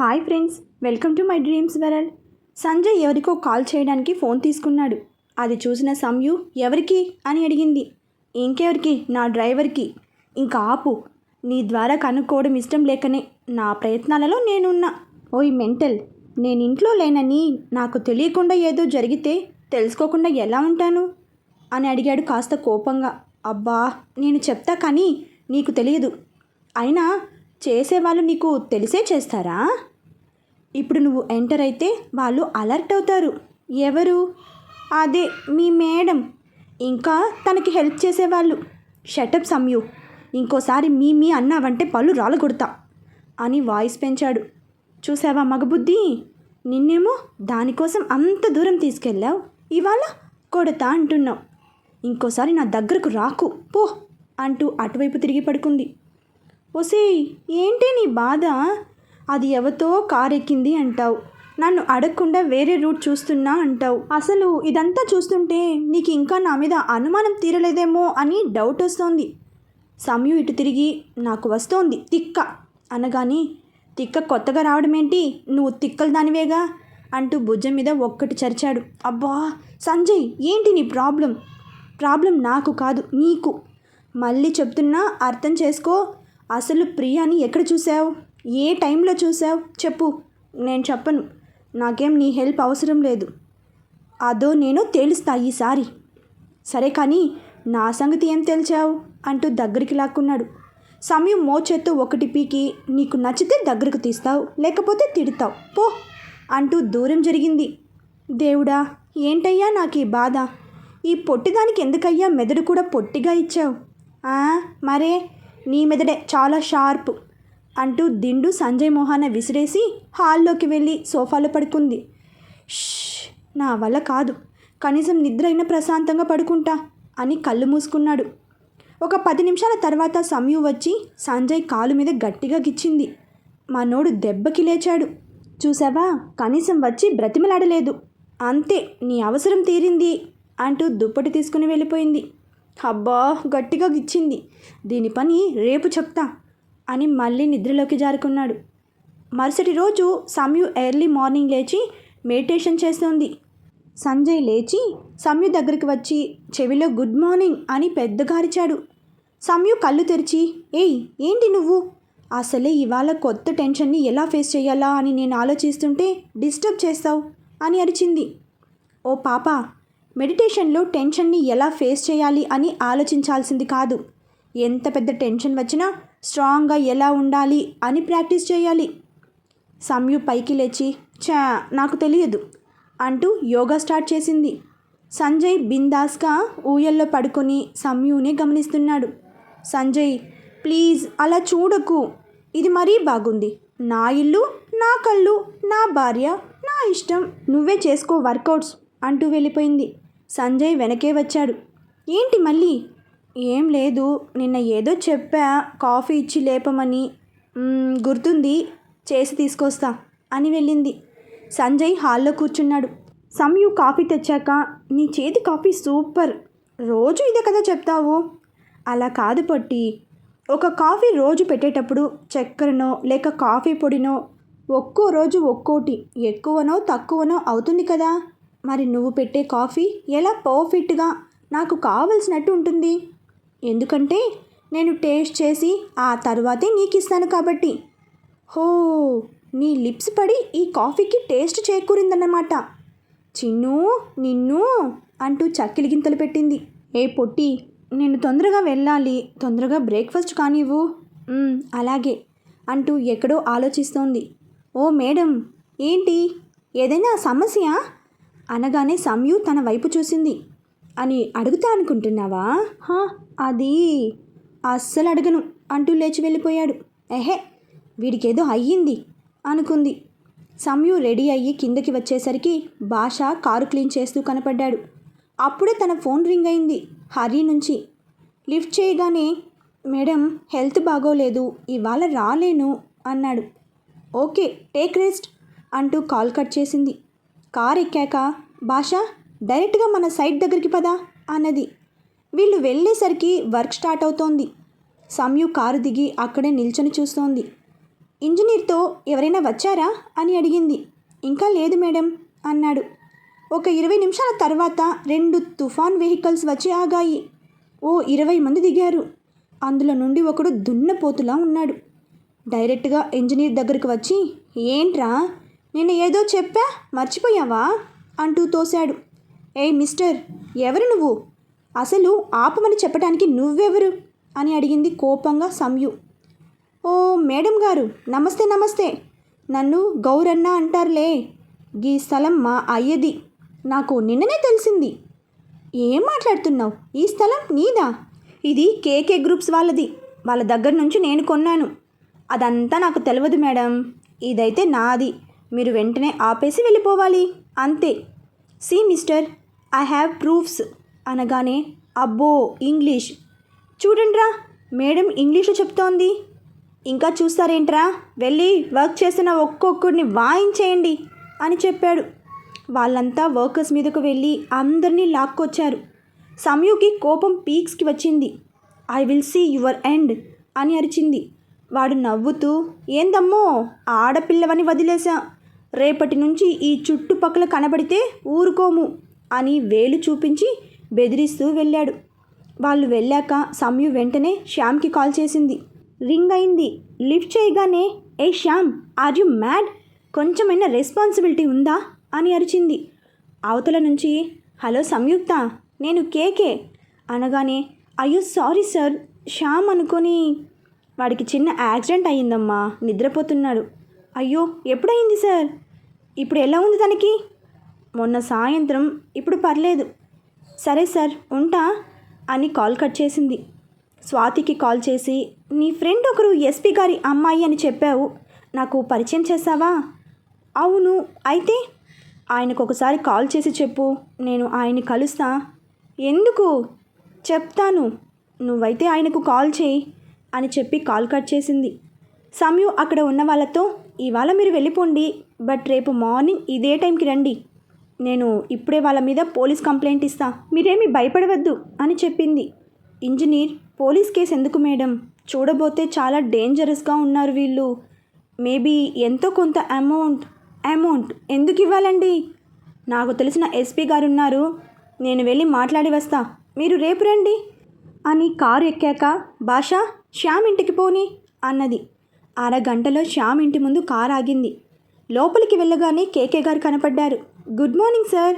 Hi friends welcome to my dreams world. Sanjay ఎవరికో call చేయడానికి phone తీసుకున్నాడు. అది చూసిన సంయు ఎవరికి? అని అడిగింది. ఇంకెవరికి? నా డ్రైవర్కి. ఇంకా ఆపు. నీ ద్వారా కనుక్కోవడం ఇష్టం లేకనే నా ప్రయత్నాలలో నేనున్నా. ఓయ్ మెంటల్ నేను ఇంట్లో లేనని నాకు తెలియకుండా ఏదో జరిగితే తెలుసుకోకుండా ఎలా ఉంటాను? అని అడిగాడు కాస్త కోపంగా. అబ్బా నేను చెప్తా కానీ నీకు తెలియదు. అయినా చేసేవాళ్ళు నీకు తెలిసే చేస్తారా? ఇప్పుడు నువ్వు ఎంటర్ అయితే వాళ్ళు అలర్ట్ అవుతారు. ఎవరు? అదే మీ మేడం. ఇంకా తనకి హెల్ప్ చేసేవాళ్ళు. షటప్ సమ్యు ఇంకోసారి మీ మీ అన్నావంటే పళ్ళు రాలగొడతా అని వాయిస్ పెంచాడు. చూసావా మగబుద్ధి? నిన్నేమో దానికోసం అంత దూరం తీసుకెళ్ళావు. ఇవాళ కొడతా అంటున్నావు. ఇంకోసారి నా దగ్గరకు రాకు. పో అంటూ అటువైపు తిరిగి పడుకుంది. ఒసే ఏంటి నీ బాధ? అది ఎవతో కారు ఎక్కింది అంటావు? నన్ను అడగకుండా వేరే రూట్ చూస్తున్నా అంటావు. అసలు ఇదంతా చూస్తుంటే నీకు ఇంకా నా మీద అనుమానం తీరలేదేమో అని డౌట్ వస్తోంది. సమయం ఇటు తిరిగి నాకు వస్తోంది తిక్క. అనగాని తిక్క కొత్తగా రావడం ఏంటి నువ్వు తిక్కలు దానివేగా? అంటూ భుజం మీద ఒక్కటి చరిచాడు. అబ్బా! సంజయ్ ఏంటి నీ ప్రాబ్లం? ప్రాబ్లం నాకు కాదు నీకు. మళ్ళీ చెప్తున్నా అర్థం చేసుకో. అసలు ప్రియాని ఎక్కడ చూసావు ఏ టైంలో చూసావు? చెప్పు. నేను చెప్పను. నాకేం నీ హెల్ప్ అవసరం లేదు. అదో నేను తేలుస్తా ఈసారి. సరే కానీ నా సంగతి ఏం తెలిచావు? అంటూ దగ్గరికి లాక్కున్నాడు. సమయం మోచేత్తో ఒకటి పీకి నీకు నచ్చితే దగ్గరకు తీస్తావు లేకపోతే తిడతావు. పో అంటూ దూరం జరిగింది. దేవుడా ఏంటయ్యా నాకు ఈ బాధ? ఈ పొట్టిదానికి ఎందుకయ్యా మెదడు కూడా పొట్టిగా ఇచ్చావు? మరే నీ మెదడే చాలా షార్ప్. అంటూ దిండు సంజయ్ మోహన విసిరేసి హాల్లోకి వెళ్ళి సోఫాలో పడుకుంది. ష్ నా వల్ల కాదు. కనీసం నిద్ర అయినా ప్రశాంతంగా పడుకుంటా అని కళ్ళు మూసుకున్నాడు. ఒక పది నిమిషాల తర్వాత సమయం వచ్చి సంజయ్ కాలు మీద గట్టిగా గిచ్చింది. మనోడు దెబ్బకి లేచాడు. చూసావా? కనీసం వచ్చి బ్రతిమలాడలేదు. అంతే నీ అవసరం తీరింది అంటూ దుప్పటి తీసుకుని వెళ్ళిపోయింది. అబ్బా! గట్టిగా గిచ్చింది. దీని పని రేపు చెప్తా. అని మళ్ళీ నిద్రలోకి జారుకున్నాడు. మరుసటి రోజు సమ్యు ఎర్లీ మార్నింగ్ లేచి మెడిటేషన్ చేస్తోంది. సంజయ్ లేచి సమ్యు దగ్గరికి వచ్చి చెవిలో గుడ్ మార్నింగ్ అని పెద్దగా అరిచాడు. సమ్యు కళ్ళు తెరిచి ఏయ్ ఏంటి నువ్వు? అసలే ఇవాళ కొత్త టెన్షన్ని ఎలా ఫేస్ చేయాలా అని నేను ఆలోచిస్తుంటే డిస్టర్బ్ చేస్తావు అని అరిచింది. ఓ పాప మెడిటేషన్లో టెన్షన్ని ఎలా ఫేస్ చేయాలి అని ఆలోచించాల్సింది కాదు. ఎంత పెద్ద టెన్షన్ వచ్చినా స్ట్రాంగ్గా ఎలా ఉండాలి అని ప్రాక్టీస్ చేయాలి. సమ్యు పైకి లేచి చా నాకు తెలియదు అంటూ యోగా స్టార్ట్ చేసింది. సంజయ్ బిందాస్గా ఊయల్లో పడుకొని సమ్యుని గమనిస్తున్నాడు. సంజయ్ ప్లీజ్ అలా చూడకు. ఇది మరీ బాగుంది. నా ఇల్లు నా కళ్ళు నా భార్య నా ఇష్టం. నువ్వే చేసుకో వర్కౌట్స్ అంటూ వెళ్ళిపోయింది. సంజయ్ వెనకే వచ్చాడు. ఏంటి మళ్ళీ? ఏం లేదు. నిన్న ఏదో చెప్పా కాఫీ ఇచ్చి లేపమని. గుర్తుంది. చేసి తీసుకొస్తా అని వెళ్ళింది. సంజయ్ హాల్లో కూర్చున్నాడు. సంయు కాఫీ తెచ్చాక నీ చేతి కాఫీ సూపర్. రోజు ఇదే కదా చెప్తావు? అలా కాదు పొట్టి. ఒక కాఫీ రోజు పెట్టేటప్పుడు చక్కెరనో లేక కాఫీ పొడినో ఒక్కో రోజు ఒక్కోటి ఎక్కువనో తక్కువనో అవుతుంది కదా. మరి నువ్వు పెట్టే కాఫీ ఎలా పర్ఫెక్ట్గా నాకు కావలసినట్టు ఉంటుంది? ఎందుకంటే నేను టేస్ట్ చేసి ఆ తర్వాతే నీకు ఇస్తాను కాబట్టి. హో నీ లిప్స్ పడి ఈ కాఫీకి టేస్ట్ చేకూరిందన్నమాట. చిన్ను నిన్ను అంటూ చక్కిలి గింతలు పెట్టింది. ఏ పొట్టి నేను తొందరగా వెళ్ళాలి తొందరగా బ్రేక్ఫాస్ట్ కానివ్వు. అలాగే అంటూ ఎక్కడో ఆలోచిస్తోంది. ఓ మేడం ఏంటి? ఏదైనా సమస్య? అనగానే సమయు తన వైపు చూసింది. అని అడుగుతా అనుకుంటున్నావా? హా అది అస్సలు అడగను అంటూ లేచి వెళ్ళిపోయాడు. ఎహే వీడికేదో అయ్యింది అనుకుంది. సంయు రెడీ అయ్యి కిందకి వచ్చేసరికి భాష కారు క్లీన్ చేస్తూ కనపడ్డాడు. అప్పుడే తన ఫోన్ రింగ్ అయింది హరి నుంచి. లిఫ్ట్ చేయగానే మేడం హెల్త్ బాగోలేదు ఇవాళ రాలేను అన్నాడు. ఓకే టేక్ రెస్ట్ అంటూ కాల్ కట్ చేసింది. కార్ ఎక్కాక భాష డైరెక్ట్గా మన సైట్ దగ్గరికి పదా అన్నది. వీళ్ళు వెళ్ళేసరికి వర్క్ స్టార్ట్ అవుతోంది. సమ్యు కారు దిగి అక్కడే నిల్చొని చూస్తోంది. ఇంజనీర్తో ఎవరైనా వచ్చారా? అని అడిగింది. ఇంకా లేదు మేడం అన్నాడు. ఒక ఇరవై నిమిషాల తర్వాత రెండు తుఫాన్ వెహికల్స్ వచ్చి ఆగాయి. ఓ ఇరవై మంది దిగారు. అందులో నుండి ఒకడు దున్నపోతులా ఉన్నాడు. డైరెక్ట్గా ఇంజనీర్ దగ్గరికి వచ్చి ఏంట్రా? నేను ఏదో చెప్పా? మర్చిపోయావా? అంటూ తోశాడు. ఏయ్ మిస్టర్ ఎవరు నువ్వు? అసలు ఆపమని చెప్పడానికి నువ్వెవరు? అని అడిగింది కోపంగా సంయు. ఓ మేడం గారు నమస్తే నమస్తే. నన్ను గౌరన్న అంటారులే. గీ స్థలం మా అయ్యది. నాకు నిన్ననే తెలిసింది. ఏం మాట్లాడుతున్నావు? ఈ స్థలం నీదా? ఇది కేకే గ్రూప్స్ వాళ్ళది. వాళ్ళ దగ్గర నుంచి నేను కొన్నాను. అదంతా నాకు తెలియదు మేడం. ఇదైతే నాది. మీరు వెంటనే ఆపేసి వెళ్ళిపోవాలి. అంతే. See mister I have proofs అనగానే అబ్బో ఇంగ్లీష్. చూడండిరా మేడం ఇంగ్లీషులో చెప్తోంది. ఇంకా చూస్తారేంట్రా? వెళ్ళి వర్క్ చేస్తున్న ఒక్కొక్కడిని వాయించేయండి అని చెప్పాడు. వాళ్ళంతా వర్కర్స్ మీదకు వెళ్ళి అందరినీ లాక్కొచ్చారు. సమయుకి కోపం పీక్స్కి వచ్చింది. I will see your end అని అరిచింది. వాడు నవ్వుతూ ఏందమ్మో ఆడపిల్లవని వదిలేశా. రేపటి నుంచి ఈ చుట్టుపక్కల కనబడితే ఊరుకోము అని వేలు చూపించి బెదిరిస్తూ వెళ్ళాడు. వాళ్ళు వెళ్ళాక సమ్యు వెంటనే శ్యామ్కి కాల్ చేసింది. రింగ్ అయింది. లిఫ్ట్ చేయగానే ఏ శ్యామ్ ఆర్ యు మ్యాడ్? కొంచెమైనా రెస్పాన్సిబిలిటీ ఉందా? అని అరిచింది. అవతల నుంచి హలో సంయుక్త నేను కేకే. అనగానే అయ్యో సారీ సార్ శ్యామ్ అనుకొని వాడికి చిన్న యాక్సిడెంట్ అయ్యిందమ్మా నిద్రపోతున్నాడు. అయ్యో ఎప్పుడయింది సార్? ఇప్పుడు ఎలా ఉంది తనకి? మొన్న సాయంత్రం ఇప్పుడు పర్లేదు. సరే సార్ ఉంటా అని కాల్ కట్ చేసింది. స్వాతికి కాల్ చేసి నీ ఫ్రెండ్ ఒకరు ఎస్పీ గారి అమ్మాయి అని చెప్పావు. నాకు పరిచయం చేస్తావా అవును అయితే ఆయనకు ఒకసారి కాల్ చేసి చెప్పు. నేను ఆయన్ని కలుస్తా. ఎందుకు? చెప్తాను. నువ్వైతే ఆయనకు కాల్ చేయి అని చెప్పి కాల్ కట్ చేసింది. సమయు అక్కడ ఉన్న వాళ్ళతో ఇవాళ మీరు వెళ్ళిపోండి బట్ రేపు మార్నింగ్ ఇదే టైంకి రండి. నేను ఇప్పుడే వాళ్ళ మీద పోలీస్ కంప్లైంట్ ఇస్తా. మీరేమీ భయపడవద్దు అని చెప్పింది. ఇంజనీర్ పోలీస్ కేసు ఎందుకు మేడం? చూడబోతే చాలా డేంజరస్గా ఉన్నారు వీళ్ళు. మేబీ ఎంతో కొంత అమౌంట్ అమౌంట్ ఎందుకు ఇవ్వాలండి? నాకు తెలిసిన ఎస్పీ గారు ఉన్నారు నేను వెళ్ళి మాట్లాడి వస్తా. మీరు రేపు రండి అని కారు ఎక్కాక భాష శ్యామ్ ఇంటికి పోని అన్నది. అరగంటలో శ్యామ్ ఇంటి ముందు కారు ఆగింది. లోపలికి వెళ్ళగానే కేకే గారు కనపడ్డారు. గుడ్ మార్నింగ్ సార్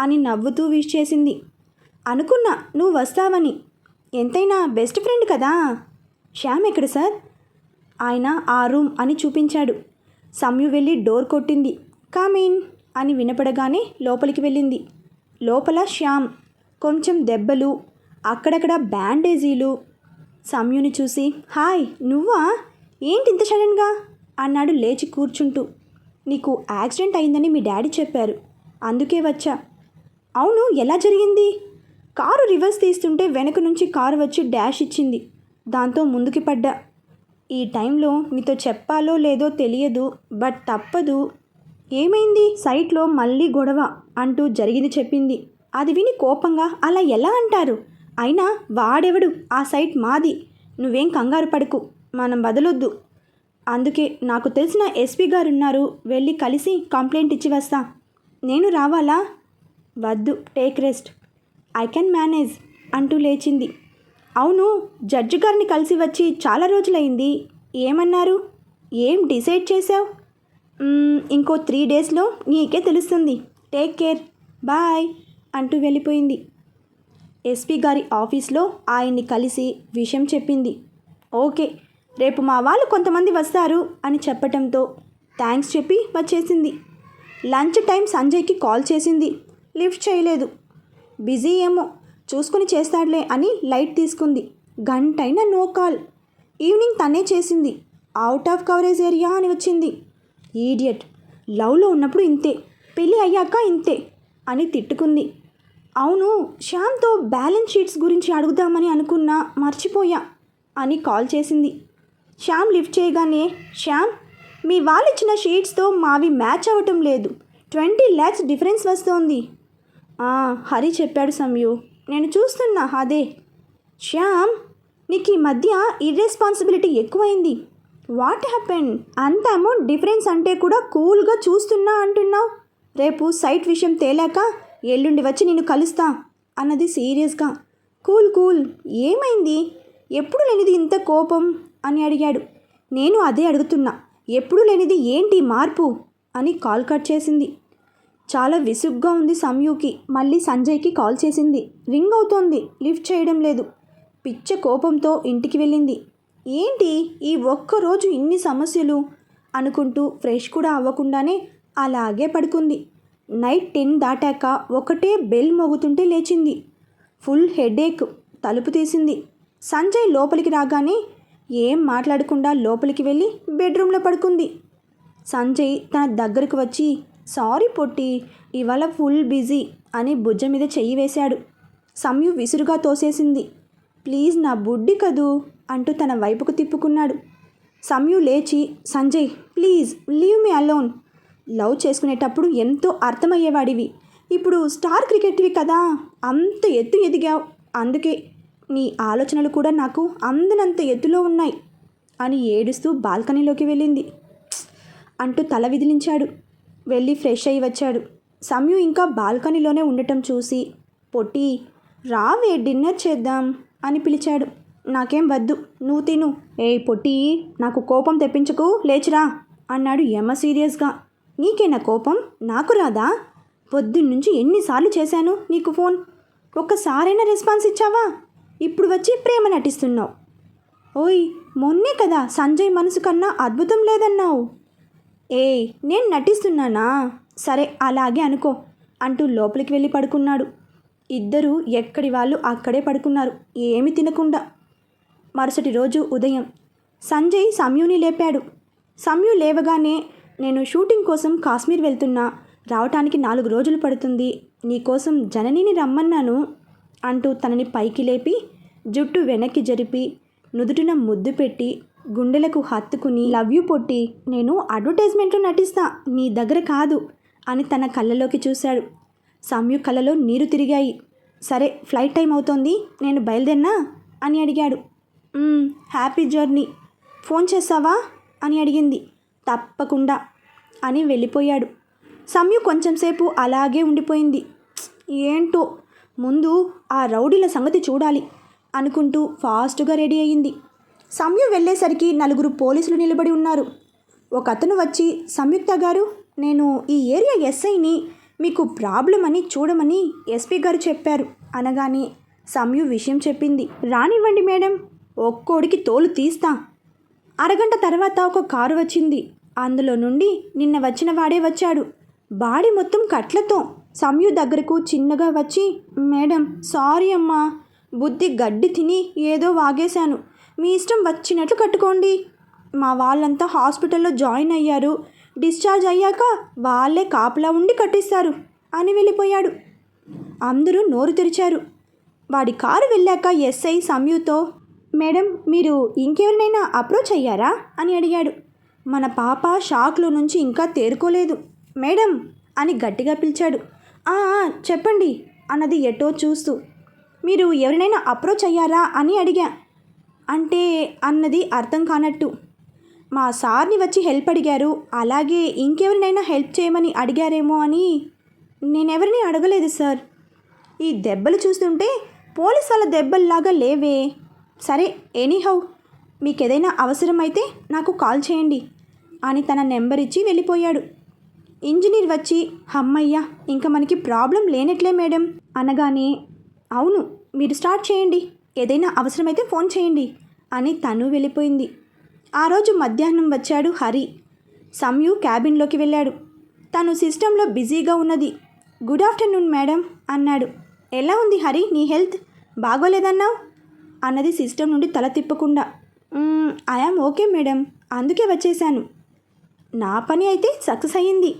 అని నవ్వుతూ విష్ చేసింది. అనుకున్నా నువ్వు వస్తావని. ఎంతైనా బెస్ట్ ఫ్రెండ్ కదా. శ్యామ్ ఎక్కడ సార్? ఆయన ఆ రూమ్ అని చూపించాడు. సమ్యు వెళ్ళి డోర్ కొట్టింది. కామీన్ అని వినపడగానే లోపలికి వెళ్ళింది. లోపల శ్యామ్ కొంచెం దెబ్బలు అక్కడక్కడ బ్యాండేజీలు. సమ్యుని చూసి హాయ్ నువ్వా? ఏంటి ఇంత సడన్గా? అన్నాడు లేచి కూర్చుంటూ. నీకు యాక్సిడెంట్ అయిందని మీ డాడీ చెప్పారు. అందుకే వచ్చా. అవును ఎలా జరిగింది? కారు రివర్స్ తీస్తుంటే వెనక నుంచి కారు వచ్చి డాష్ ఇచ్చింది. దాంతో ముందుకి పడ్డా. ఈ టైంలో నీతో చెప్పాలో లేదో తెలియదు బట్ తప్పదు. ఏమైంది? సైట్లో మళ్ళీ గొడవ అంటూ జరిగింది చెప్పింది. అది విని కోపంగా అలా ఎలా అంటారు? అయినా వాడెవడు? ఆ సైట్ మాది. నువ్వేం కంగారు పడకు. మనం వదలొద్దు. అందుకే నాకు తెలిసిన ఎస్పీ గారు ఉన్నారు వెళ్ళి కలిసి కంప్లైంట్ ఇచ్చి వస్తా. నేను రావాలా? వద్దు take rest. I can manage అంటూ లేచింది. అవును జడ్జి గారిని కలిసి వచ్చి చాలా రోజులైంది. ఏమన్నారు? ఏం డిసైడ్ చేసావు ఇంకో త్రీ డేస్లో నీకే తెలుస్తుంది. Take care. బాయ్ అంటూ వెళ్ళిపోయింది. ఎస్పీ గారి ఆఫీస్లో ఆయన్ని కలిసి విషయం చెప్పింది. ఓకే రేపు మా వాళ్ళు కొంతమంది వస్తారు అని చెప్పటంతో థ్యాంక్స్ చెప్పి వచ్చేసింది. లంచ్ టైం సంజయ్కి కాల్ చేసింది. లిఫ్ట్ చేయలేదు. బిజీ ఏమో చూసుకుని చేస్తాడులే అని లైట్ తీసుకుంది. గంటైన నో కాల్. ఈవినింగ్ తనే చేసింది. అవుట్ ఆఫ్ కవరేజ్ ఏరియా అని వచ్చింది. ఈడియట్ లవ్లో ఉన్నప్పుడు ఇంతే పెళ్ళి అయ్యాక ఇంతే అని తిట్టుకుంది. అవును శ్యామ్తో బ్యాలెన్స్ షీట్స్ గురించి అడుగుదామని అనుకున్నా మర్చిపోయా అని కాల్ చేసింది. శ్యామ్ లిఫ్ట్ చేయగానే శ్యామ్ మీ వాళ్ళు ఇచ్చిన షీట్స్తో మావి మ్యాచ్ అవ్వటం లేదు. ట్వంటీ ల్యాక్స్ డిఫరెన్స్ వస్తోంది. "ఆ, హరి చెప్పాడు సంయు నేను చూస్తున్నా అదే. శ్యామ్ నీకు ఈ మధ్య ఇర్రెస్పాన్సిబిలిటీ ఎక్కువైంది. వాట్ హ్యాపెన్ అంత అమౌంట్ డిఫరెన్స్ అంటే కూడా కూల్గా చూస్తున్నా అంటున్నావు? రేపు సైట్ విషయం తేలాక ఎల్లుండి వచ్చి నేను కలుస్తా అన్నది సీరియస్గా. Cool cool. ఏమైంది? ఎప్పుడు లేనిది ఇంత కోపం? అని అడిగాడు. నేను అదే అడుగుతున్నా. ఎప్పుడు లేనిది ఏంటి మార్పు? అని కాల్ కట్ చేసింది. చాలా విసుగ్గా ఉంది సంయుకి. మళ్ళీ సంజయ్కి కాల్ చేసింది. రింగ్ అవుతోంది. లిఫ్ట్ చేయడం లేదు. పిచ్చ కోపంతో ఇంటికి వెళ్ళింది. ఏంటి ఈ ఒక్కరోజు ఇన్ని సమస్యలు? అనుకుంటూ ఫ్రెష్ కూడా అవ్వకుండానే అలాగే పడుకుంది. నైట్ టెన్ దాటాక ఒకటే బెల్ మోగుతుంటే లేచింది. ఫుల్ హెడేక్ తలుపు తీసింది. సంజయ్ లోపలికి రాగానే ఏం మాట్లాడకుండా లోపలికి వెళ్ళి బెడ్రూమ్లో పడుకుంది. సంజయ్ తన దగ్గరకు వచ్చి సారీ పొట్టి ఇవాళ ఫుల్ బిజీ అని భుజం మీద చెయ్యి వేశాడు. సంయు విసురుగా తోసేసింది. ప్లీజ్ నా బుడ్డి కదూ అంటూ తన వైపుకు తిప్పుకున్నాడు. సంయు లేచి Sanjay please leave me alone. Love చేసుకునేటప్పుడు ఎంతో అర్థమయ్యేవాడివి. ఇప్పుడు స్టార్ క్రికెట్వి కదా అంత ఎత్తు ఎదిగావు అందుకే నీ ఆలోచనలు కూడా నాకు అందనంత ఎత్తులో ఉన్నాయి అని ఏడుస్తూ బాల్కనీలోకి వెళ్ళింది. అంటూ తల విదిలించాడు. వెళ్ళి ఫ్రెష్ అయ్యి వచ్చాడు. సమయం ఇంకా బాల్కనీలోనే ఉండటం చూసి పొట్టి రావే డిన్నర్ చేద్దాం అని పిలిచాడు. నాకేం వద్దు నువ్వు తిను. ఏ పొట్టి నాకు కోపం తెప్పించకు లేచిరా అన్నాడు యమ సీరియస్గా. నీకేనా కోపం? నాకు రాదా? పొద్దున్నుంచి ఎన్నిసార్లు చేశాను నీకు ఫోన్? ఒక్కసారైనా రెస్పాన్స్ ఇచ్చావా? ఇప్పుడు వచ్చి ప్రేమ నటిస్తున్నావు. ఓయ్ మొన్నే కదా సంజయ్ మనసు కన్నా అద్భుతం లేదన్నావు. ఏయ్ నేను నటిస్తున్నానా? సరే అలాగే అనుకో అంటూ లోపలికి వెళ్ళి పడుకున్నాడు. ఇద్దరూ ఎక్కడి వాళ్ళు అక్కడే పడుకున్నారు. ఏమి తినకుండా. మరుసటి రోజు ఉదయం సంజయ్ సంయుని లేపాడు. సంయు లేవగానే నేను షూటింగ్ కోసం కాశ్మీర్ వెళ్తున్నా. రావటానికి నాలుగు రోజులు పడుతుంది. నీకోసం జననిని రమ్మన్నాను. అంటూ తనని పైకి లేపి జుట్టు వెనక్కి జరిపి నుదుటిన ముద్దు పెట్టి గుండెలకు హత్తుకుని లవ్ యూ పొట్టి నేను అడ్వర్టైజ్మెంట్లో నటిస్తా నీ దగ్గర కాదు అని తన కళ్ళలోకి చూశాడు. సంయు కళ్ళలో నీరు తిరిగాయి. సరే ఫ్లైట్ టైం అవుతోంది నేను బయలుదేరినా? అని అడిగాడు. Happy journey. ఫోన్ చేస్తావా? అని అడిగింది. తప్పకుండా అని వెళ్ళిపోయాడు. సంయు కొంచెంసేపు అలాగే ఉండిపోయింది. ఏంటో ముందు ఆ రౌడీల సంగతి చూడాలి అనుకుంటూ ఫాస్ట్గా రెడీ అయింది. సంయు వెళ్ళేసరికి నలుగురు పోలీసులు నిలబడి ఉన్నారు. ఒక అతను వచ్చి సంయుక్త గారు నేను ఈ ఏరియా ఎస్ఐని మీకు ప్రాబ్లం అని చూడమని ఎస్పీ గారు చెప్పారు అనగానే సంయు విషయం చెప్పింది. రానివ్వండి మేడం ఒక్కోడికి తోలు తీస్తా. అరగంట తర్వాత ఒక కారు వచ్చింది. అందులో నుండి నిన్న వచ్చిన వాడే వచ్చాడు. బాడీ మొత్తం కట్లతో సమయు దగ్గరకు చిన్నగా వచ్చి మేడం సారీ అమ్మా. బుద్ధి గడ్డి తిని ఏదో వాగేశాను. మీ ఇష్టం వచ్చినట్లు కట్టుకోండి. మా వాళ్ళంతా హాస్పిటల్లో జాయిన్ అయ్యారు. డిశ్చార్జ్ అయ్యాక వాళ్ళే కాపలా ఉండి కట్టిస్తారు అని వెళ్ళిపోయాడు. అందరూ నోరు తెరిచారు. వాడి కారు వెళ్ళాక ఎస్ఐ సమ్యూతో మేడం మీరు ఇంకెవరినైనా అప్రోచ్ అయ్యారా? అని అడిగాడు. మన పాప షాక్లో నుంచి ఇంకా తేరుకోలేదు. మేడం అని గట్టిగా పిలిచాడు. చెప్పండి అన్నది ఎటో చూస్తూ. మీరు ఎవరినైనా అప్రోచ్ అయ్యారా అని అడిగా. అంటే అన్నది అర్థం కానట్టు. మా సార్ని వచ్చి హెల్ప్ అడిగారు. అలాగే ఇంకెవరినైనా హెల్ప్ చేయమని అడిగారేమో అని నేనెవరిని అడగలేదు సార్. ఈ దెబ్బలు చూస్తుంటే పోలీస్ వాళ్ళ దెబ్బల్లాగా లేవే. సరే ఎనీహౌ మీకు ఏదైనా అవసరమైతే నాకు కాల్ చేయండి అని తన నెంబర్ ఇచ్చి వెళ్ళిపోయాడు. ఇంజనీర్ వచ్చి హమ్మయ్య ఇంకా మనకి ప్రాబ్లం లేనట్లే మేడం అనగానే అవును మీరు స్టార్ట్ చేయండి. ఏదైనా అవసరమైతే ఫోన్ చేయండి అని తను వెళ్ళిపోయింది. ఆ రోజు మధ్యాహ్నం వచ్చాడు హరి. సంయు క్యాబిన్లోకి వెళ్ళాడు. తను సిస్టంలో బిజీగా ఉన్నది. గుడ్ ఆఫ్టర్నూన్ మేడం అన్నాడు. ఎలా ఉంది హరి నీ హెల్త్? బాగోలేదన్నావు? అన్నది సిస్టమ్ నుండి తల తిప్పకుండా. ఐఆమ్ ఓకే మేడం అందుకే వచ్చేసాను నా పని అయితే సక్సెస్ అయ్యింది.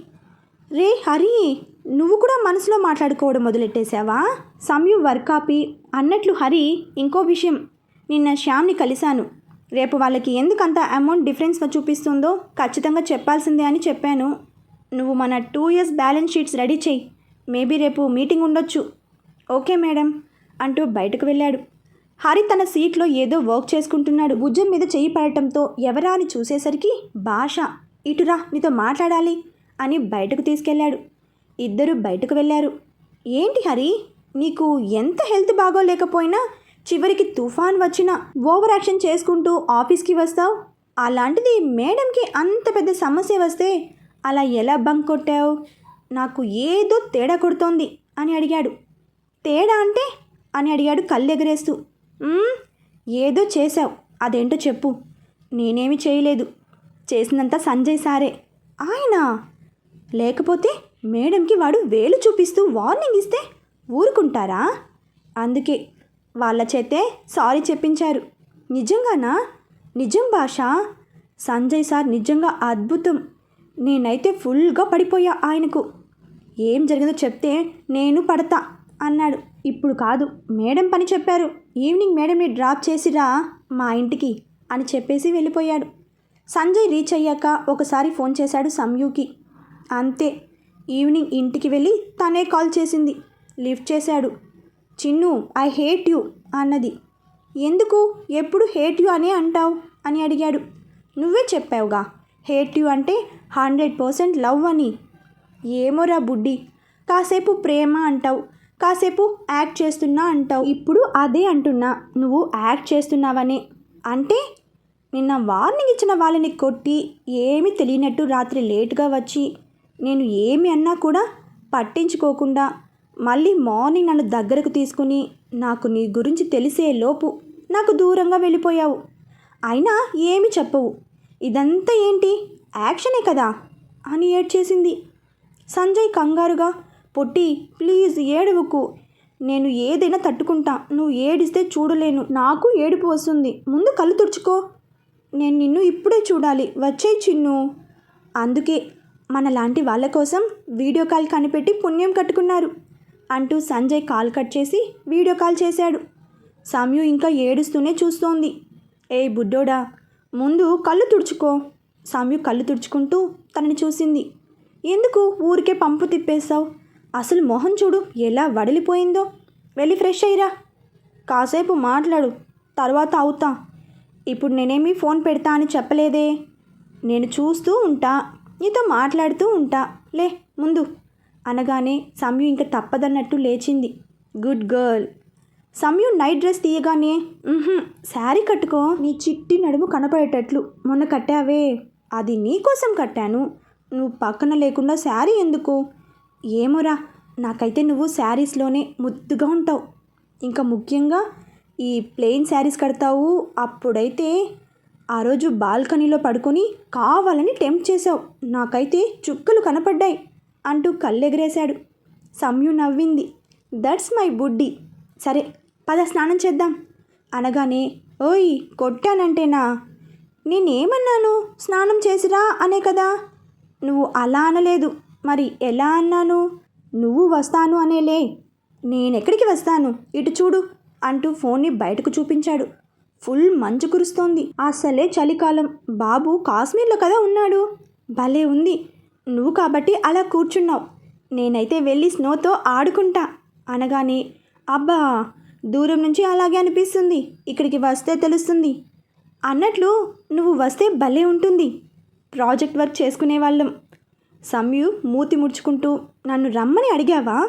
రే హరి నువ్వు కూడా మనసులో మాట్లాడుకోవడం మొదలెట్టేశావా? సమయం వర్క్ ఆపి అన్నట్లు హరి ఇంకో విషయం. నిన్న శ్యామ్ని కలిశాను. రేపు వాళ్ళకి ఎందుకంత అమౌంట్ డిఫరెన్స్ చూపిస్తుందో ఖచ్చితంగా చెప్పాల్సిందే అని చెప్పాను. నువ్వు మన two years balance sheets ready చేయి. మేబీ రేపు మీటింగ్ ఉండొచ్చు. ఓకే మేడం అంటూ బయటకు వెళ్ళాడు. హరి తన సీట్లో ఏదో వర్క్ చేసుకుంటున్నాడు. భుజం మీద చెయ్యి పడటంతో ఎవరా అని చూసేసరికి భాష ఇటురా నీతో మాట్లాడాలి. అని బయటకు తీసుకెళ్ళాడు. ఇద్దరు బయటకు వెళ్ళారు. ఏంటి హరి? నీకు ఎంత హెల్త్ బాగోలేకపోయినా చివరికి తుఫాన్ వచ్చినా ఓవర్ యాక్షన్ చేసుకుంటూ ఆఫీస్కి వస్తావు? అలాంటిది మేడంకి అంత పెద్ద సమస్య వస్తే అలా ఎలా బంక్ కొట్టావు? నాకు ఏదో తేడా కొడుతోంది అని అడిగాడు. తేడా అంటే? అని అడిగాడు కళ్ళెగరేస్తూ. ఏదో చేశావు. అదేంటో చెప్పు. నేనేమి చేయలేదు. చేసినంత సంజయ్ సారే. ఆయన లేకపోతే మేడంకి వాడు వేలు చూపిస్తూ వార్నింగ్ ఇస్తే ఊరుకుంటారా? అందుకే వాళ్ళ చేతే సారీ చెప్పించారు. నిజంగానా? నిజం భాష? సంజయ్ సార్ నిజంగా అద్భుతం. నేనైతే ఫుల్గా పడిపోయా ఆయనకు. ఏం జరిగిందో చెప్తే నేను పడతా అన్నాడు. ఇప్పుడు కాదు మేడం పని చెప్పారు. ఈవినింగ్ మేడంని డ్రాప్ చేసిరా మా ఇంటికి అని చెప్పేసి వెళ్ళిపోయాడు. సంజయ్ రీచ్ అయ్యాక ఒకసారి ఫోన్ చేశాడు సంయుకి అంతే. ఈవినింగ్ ఇంటికి వెళ్ళి తనే కాల్ చేసింది. లిఫ్ట్ చేశాడు. చిన్ను ఐ హేట్ యు అన్నది. ఎందుకు? ఎప్పుడు హేట్ యూ అనే అంటావు? అని అడిగాడు. నువ్వే చెప్పావుగా. హేట్ యూ అంటే హండ్రెడ్ పర్సెంట్ లవ్ అని. ఏమోరా బుడ్డి. కాసేపు ప్రేమ అంటావు. కాసేపు యాక్ట్ చేస్తున్నా అంటావు. ఇప్పుడు అదే అంటున్నా. నువ్వు యాక్ట్ చేస్తున్నావనే. అంటే? నిన్న వార్నింగ్ ఇచ్చిన వాళ్ళని కొట్టి ఏమీ తెలియనట్టు రాత్రి లేటుగా వచ్చి నేను ఏమి అన్నా కూడా పట్టించుకోకుండా మళ్ళీ మార్నింగ్ నన్ను దగ్గరకు తీసుకుని నాకు నీ గురించి తెలిసే లోపు నాకు దూరంగా వెళ్ళిపోయావు. అయినా ఏమి చెప్పవు. ఇదంతా ఏంటి? యాక్షనే కదా? అని ఏడ్చేసింది. సంజయ్ కంగారుగా పొట్టి ప్లీజ్ ఏడవకు. నేను ఏదైనా తట్టుకుంటా. నువ్వు ఏడిస్తే చూడలేను. నాకు ఏడుపు వస్తుంది. ముందు కళ్ళు తుడుచుకో. నేను నిన్ను ఇప్పుడే చూడాలి. వచ్చే చిన్ను అందుకే మన లాంటి వాళ్ళ కోసం వీడియో కాల్ కనిపెట్టి పుణ్యం కట్టుకున్నారు. అంటూ సంజయ్ కాల్ కట్ చేసి వీడియో కాల్ చేశాడు. సమయు ఇంకా ఏడుస్తూనే చూస్తోంది. ఏ బుడ్డోడా ముందు కళ్ళు తుడుచుకో. సమయు కళ్ళు తుడుచుకుంటూ తనని చూసింది. ఎందుకు ఊరికే పంపు తిప్పేశావు? అసలు మొహం చూడు ఎలా వడిలిపోయిందో. వెళ్ళి ఫ్రెష్ అయ్యిరా. కాసేపు మాట్లాడు తర్వాత అవుతా. ఇప్పుడు నేనేమి ఫోన్ పెడతా అని చెప్పలేదే. నేను చూస్తూ ఉంటా. నీతో మాట్లాడుతూ ఉంటా. లే ముందు. అనగానే సమ్యు ఇంకా తప్పదన్నట్టు లేచింది. Good girl. Samyu night dress తీయగానే శారీ కట్టుకో. నీ చిట్టి నడుము కనపడేటట్లు. మొన్న కట్టావే. అది నీకోసం కట్టాను. నువ్వు పక్కన లేకుండా శారీ ఎందుకు? ఏమోరా నాకైతే నువ్వు శారీస్లోనే ముద్దుగా ఉంటావు. ఇంకా ముఖ్యంగా ఈ ప్లెయిన్ శారీస్ కడతావు. అప్పుడైతే ఆ రోజు బాల్కనీలో పడుకొని కావాలని టెంప్ట్ చేసావు నాకైతే చుక్కలు కనపడ్డాయి అంటూ కళ్ళెగరేశాడు. సమ్యు నవ్వింది. దట్స్ మై బుడ్డి. సరే పద స్నానం చేద్దాం. అనగానే ఓయ్ కొట్టానంటేనా? నేనేమన్నాను? స్నానం చేసిరా అనే కదా? నువ్వు అలా అనలేదు. మరి ఎలా అన్నాను? నువ్వు వస్తాను అనేలే. నేనెక్కడికి వస్తాను? ఇటు చూడు అంటూ ఫోన్ని బయటకు చూపించాడు. ఫుల్ మంచు కురుస్తోంది. అసలే చలికాలం. బాబు కాశ్మీర్లో కదా ఉన్నాడు. భలే ఉంది. నువ్వు కాబట్టి అలా కూర్చున్నావు. నేనైతే వెళ్ళి స్నోతో ఆడుకుంటా అనగానే అబ్బా దూరం నుంచి అలాగే అనిపిస్తుంది. ఇక్కడికి వస్తే తెలుస్తుంది. అన్నట్లు నువ్వు వస్తే భలే ఉంటుంది. ప్రాజెక్ట్ వర్క్ చేసుకునే వాళ్ళం. మూతి ముడుచుకుంటూ నన్ను రమ్మని అడిగావా?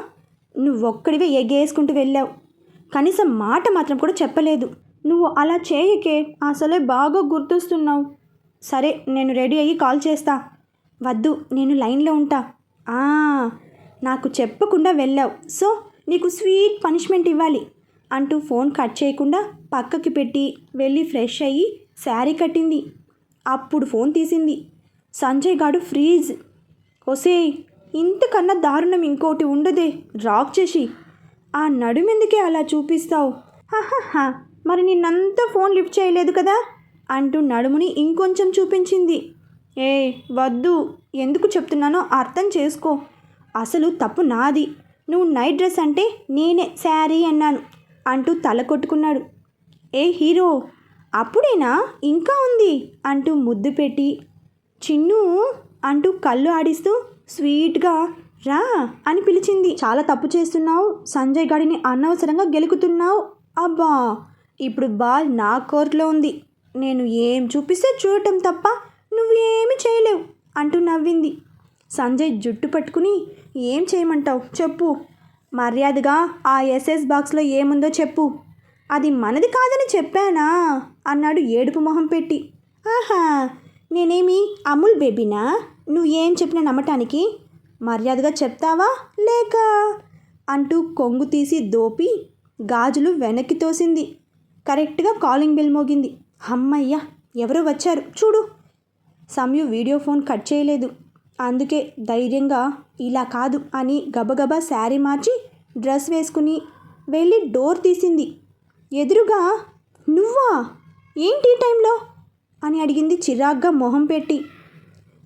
నువ్వొక్కడివే ఎగేసుకుంటూ వెళ్ళావు. కనీసం మాట మాత్రం కూడా చెప్పలేదు. నువ్వు అలా చేయకే అసలే బాగా గుర్తొస్తున్నావు. సరే నేను రెడీ అయ్యి కాల్ చేస్తా. వద్దు నేను లైన్లో ఉంటా. ఆ, నాకు చెప్పకుండా వెళ్ళావు. సో నీకు స్వీట్ పనిష్మెంట్ ఇవ్వాలి అంటూ ఫోన్ కట్ చేయకుండా పక్కకి పెట్టి వెళ్ళి ఫ్రెష్ అయ్యి శారీ కట్టింది. అప్పుడు ఫోన్ తీసింది. సంజయ్ గాడు ఫ్రీజ్. ఒసే ఇంతకన్నా దారుణం ఇంకోటి ఉండదే. రాక్ చేసి. ఆ నడుమెందుకే అలా చూపిస్తావు? హా మరి నిన్నంతా ఫోన్ లిఫ్ట్ చేయలేదు కదా? అంటూ నడుముని ఇంకొంచెం చూపించింది. ఏ వద్దు. ఎందుకు చెప్తున్నానో అర్థం చేసుకో. అసలు తప్పు నాది. నువ్వు నైట్ డ్రెస్ అంటే నేనే శారీ అన్నాను అంటూ తల కొట్టుకున్నాడు. ఏ హీరో? అప్పుడేనా? ఇంకా ఉంది అంటూ ముద్దు పెట్టి. చిన్ను అంటూ కళ్ళు ఆడిస్తూ స్వీట్గా రా అని పిలిచింది. చాలా తప్పు చేస్తున్నావు. సంజయ్ గాడిని అనవసరంగా గెలుకుతున్నావు. అబ్బా! ఇప్పుడు బాల్ నా కోర్టులో ఉంది. నేను ఏం చూపిస్తే చూడటం తప్ప నువ్వేమి చేయలేవు అంటూ నవ్వింది. సంజయ్ జుట్టు పట్టుకుని ఏం చేయమంటావు? చెప్పు. మర్యాదగా ఆ ఎస్ఎస్ బాక్స్లో ఏముందో చెప్పు. అది మనది కాదని చెప్పానా? అన్నాడు ఏడుపు మొహం పెట్టి. ఆహా! నేనేమి అమూల్ బేబీనా? నువ్వు ఏం చెప్పినా నమ్మటానికి? మర్యాదగా చెప్తావా లేక? అంటూ కొంగు తీసి దోపి గాజులు వెనక్కి తోసింది. కరెక్ట్గా కాలింగ్ బెల్ మోగింది. అమ్మయ్య ఎవరో వచ్చారు. చూడు. సమయం వీడియో ఫోన్ కట్ చేయలేదు. అందుకే ధైర్యంగా ఇలా కాదు అని గబగబా శారీ మార్చి డ్రెస్ వేసుకుని వెళ్ళి డోర్ తీసింది. ఎదురుగా నువ్వా? ఏంటి ఈ టైంలో? అని అడిగింది చిరాగ్గా మొహం పెట్టి.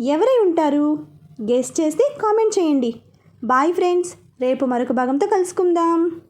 ఎవరై ఉంటారు? గెస్ట్ చేస్తే కామెంట్ చేయండి. బాయ్ ఫ్రెండ్స్ రేపు మరొక భాగంతో కలుసుకుందాం.